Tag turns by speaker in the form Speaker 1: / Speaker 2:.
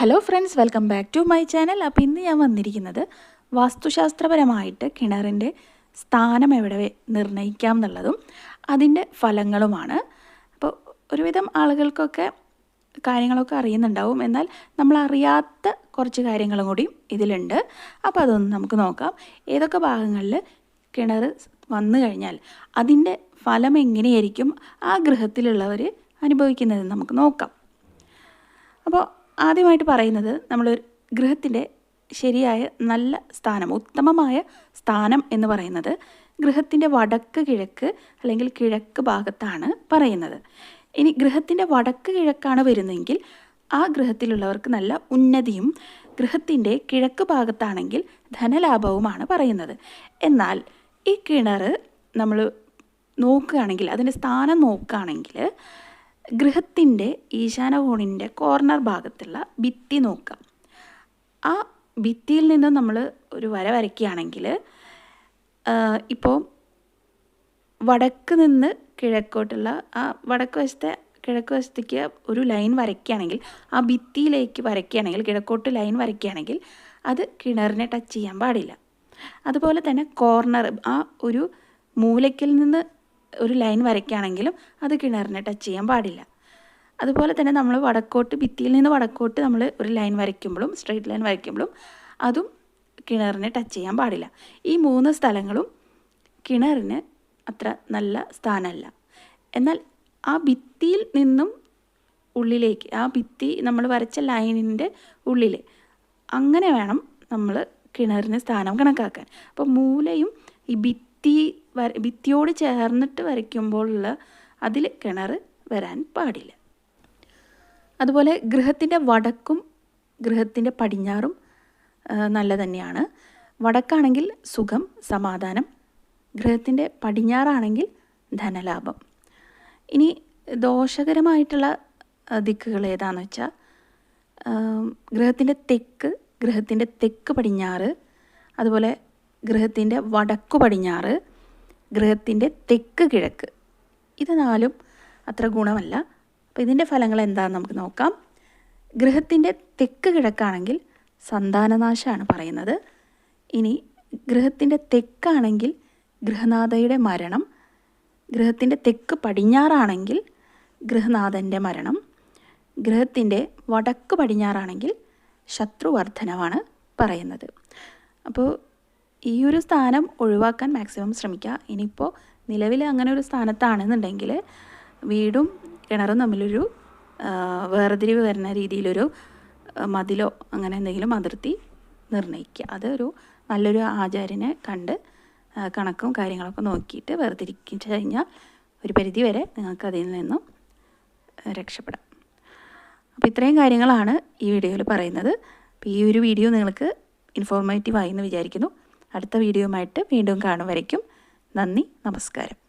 Speaker 1: Hello friends welcome back to my channel അപ്പോൾ ഇന്ന് ഞാൻ വന്നിരിക്കുന്നത് വാസ്തുശാസ്ത്രപരമായിട്ട് കിണറിന്റെ സ്ഥാനം എവിടെ നിർണയിക്കാം എന്നുള്ളതും അതിന്റെ ഫലങ്ങളുമാണ്. അപ്പോൾ ഒരുവിധം ആളുകൾക്കൊക്കെ കാര്യങ്ങളൊക്കെ അറിയുന്നുണ്ടാവും. എന്നാൽ നമ്മൾ അറിയാത്ത കുറച്ച് കാര്യങ്ങളും കൂടി ഇതിലുണ്ട്. അപ്പോൾ അതൊന്ന് നമുക്ക് നോക്കാം. ഏതൊക്കെ ഭാഗങ്ങളിൽ കിണർ വന്നു കഴിഞ്ഞാൽ അതിന്റെ ഫലം എങ്ങനെയായിരിക്കും ആ ഗൃഹത്തിലുള്ളവർ അനുഭവിക്കുന്നത് നമുക്ക് നോക്കാം. അപ്പോൾ ആദ്യമായിട്ട് പറയുന്നത് നമ്മൾ ഗൃഹത്തിന്റെ ശരിയായ നല്ല സ്ഥാനം ഉത്തമമായ സ്ഥാനം എന്ന് പറയുന്നത് ഗൃഹത്തിന്റെ വടക്ക് കിഴക്ക് അല്ലെങ്കിൽ കിഴക്ക് ഭാഗത്താണ് പറയുന്നത്. ഇനി ഗൃഹത്തിന്റെ വടക്ക് കിഴക്കാണ് വരുന്നതെങ്കിൽ ആ ഗൃഹത്തിലുള്ളവർക്ക് നല്ല ഉന്നതിയും ഗൃഹത്തിന്റെ കിഴക്ക് ഭാഗത്താണെങ്കിൽ ധനലാഭവുമാണ് പറയുന്നത്. എന്നാൽ ഈ കിണർ നമ്മൾ നോക്കുകയാണെങ്കിൽ അതിന്റെ സ്ഥാനം നോക്കുകയാണെങ്കിൽ ഗൃഹത്തിന്റെ ഈശാനകോണിന്റെ കോർണർ ഭാഗത്തുള്ള ഭിത്തി നോക്കാം. ആ ഭിത്തിയിൽ നിന്ന് നമ്മൾ ഒരു വര വരയ്ക്കുകയാണെങ്കിൽ ഇപ്പോൾ വടക്ക് നിന്ന് കിഴക്കോട്ടുള്ള ആ വടക്ക് വശത്തെ കിഴക്ക് വശത്തേക്ക് ഒരു ലൈൻ വരയ്ക്കുകയാണെങ്കിൽ ആ ഭിത്തിയിലേക്ക് വരയ്ക്കുകയാണെങ്കിൽ കിഴക്കോട്ട് ലൈൻ വരയ്ക്കുകയാണെങ്കിൽ അത് കിണറിനെ ടച്ച് ചെയ്യാൻ പാടില്ല. അതുപോലെ തന്നെ കോർണർ ആ ഒരു മൂലയ്ക്കിൽ നിന്ന് ഒരു ലൈൻ വരയ്ക്കുകയാണെങ്കിലും അത് കിണറിനെ ടച്ച് ചെയ്യാൻ പാടില്ല. അതുപോലെ തന്നെ നമ്മൾ വടക്കോട്ട് ഭിത്തിയിൽ നിന്ന് വടക്കോട്ട് നമ്മൾ ഒരു ലൈൻ വരയ്ക്കുമ്പോഴും സ്ട്രെയിറ്റ് ലൈൻ വരയ്ക്കുമ്പോഴും അതും കിണറിനെ ടച്ച് ചെയ്യാൻ പാടില്ല. ഈ മൂന്ന് സ്ഥലങ്ങളും കിണറിന് അത്ര നല്ല സ്ഥാനമല്ല. എന്നാൽ ആ ഭിത്തിയിൽ നിന്നും ഉള്ളിലേക്ക് ആ ഭിത്തി നമ്മൾ വരച്ച ലൈനിന്റെ ഉള്ളിൽ അങ്ങനെ വേണം നമ്മൾ കിണറിന് സ്ഥാനം കണക്കാക്കാൻ. അപ്പോൾ മൂലയും ഈ ഭിത്തി വര ഭിത്തിയോട് ചേർന്നിട്ട് വരയ്ക്കുമ്പോഴുള്ള അതിൽ കിണർ വരാൻ പാടില്ല. അതുപോലെ ഗൃഹത്തിന്റെ വടക്കും ഗൃഹത്തിന്റെ പടിഞ്ഞാറും നല്ല തന്നെയാണ്. വടക്കാണെങ്കിൽ സുഖം സമാധാനം. ഗൃഹത്തിന്റെ പടിഞ്ഞാറാണെങ്കിൽ ധനലാഭം. ഇനി ദോഷകരമായിട്ടുള്ള ദിക്കുകൾ ഏതാണെന്ന് വെച്ചാൽ ഗൃഹത്തിന്റെ തെക്ക് ഗൃഹത്തിന്റെ തെക്ക് പടിഞ്ഞാറ് അതുപോലെ ഗൃഹത്തിന്റെ വടക്കു പടിഞ്ഞാറ് ഗൃഹത്തിന്റെ തെക്ക് കിഴക്ക്. ഇത് നാലും അത്ര ഗുണമല്ല. അപ്പോൾ ഇതിന്റെ ഫലങ്ങൾ എന്താണെന്ന് നമുക്ക് നോക്കാം. ഗൃഹത്തിന്റെ തെക്ക് കിഴക്കാണെങ്കിൽ സന്താനനാശമാണ് പറയുന്നത്. ഇനി ഗൃഹത്തിന്റെ തെക്കാണെങ്കിൽ ഗൃഹനാഥയുടെ മരണം. ഗൃഹത്തിന്റെ തെക്ക് പടിഞ്ഞാറാണെങ്കിൽ ഗൃഹനാഥന്റെ മരണം. ഗൃഹത്തിന്റെ വടക്ക് പടിഞ്ഞാറാണെങ്കിൽ ശത്രുവർദ്ധനമാണ് പറയുന്നത്. അപ്പോൾ ഈ ഒരു സ്ഥാനം ഒഴിവാക്കാൻ മാക്സിമം ശ്രമിക്കുക. ഇനിയിപ്പോൾ നിലവിൽ അങ്ങനെ ഒരു സ്ഥാനത്താണെന്നുണ്ടെങ്കിൽ വീടും കിണറും തമ്മിലൊരു വേർതിരിവ് വരുന്ന രീതിയിലൊരു മതിലോ അങ്ങനെ എന്തെങ്കിലും അതിർത്തി നിർണയിക്കുക അതൊരു നല്ലൊരു ആചാര്യനെ കണ്ട് കണക്കും കാര്യങ്ങളൊക്കെ നോക്കിയിട്ട് വേർതിരിച്ചു കഴിഞ്ഞാൽ ഒരു പരിധി വരെ നിങ്ങൾക്ക് അതിൽ നിന്നും രക്ഷപ്പെടാം. അപ്പോൾ ഇത്രയും കാര്യങ്ങളാണ് ഈ വീഡിയോയിൽ പറയുന്നത്. അപ്പോൾ ഈ ഒരു വീഡിയോ നിങ്ങൾക്ക് ഇൻഫോർമേറ്റീവ് ആയി എന്ന് വിചാരിക്കുന്നു. അടുത്ത വീഡിയോയുമായിട്ട് വീണ്ടും കാണുമായിരിക്കും നന്ദി നമസ്കാരം.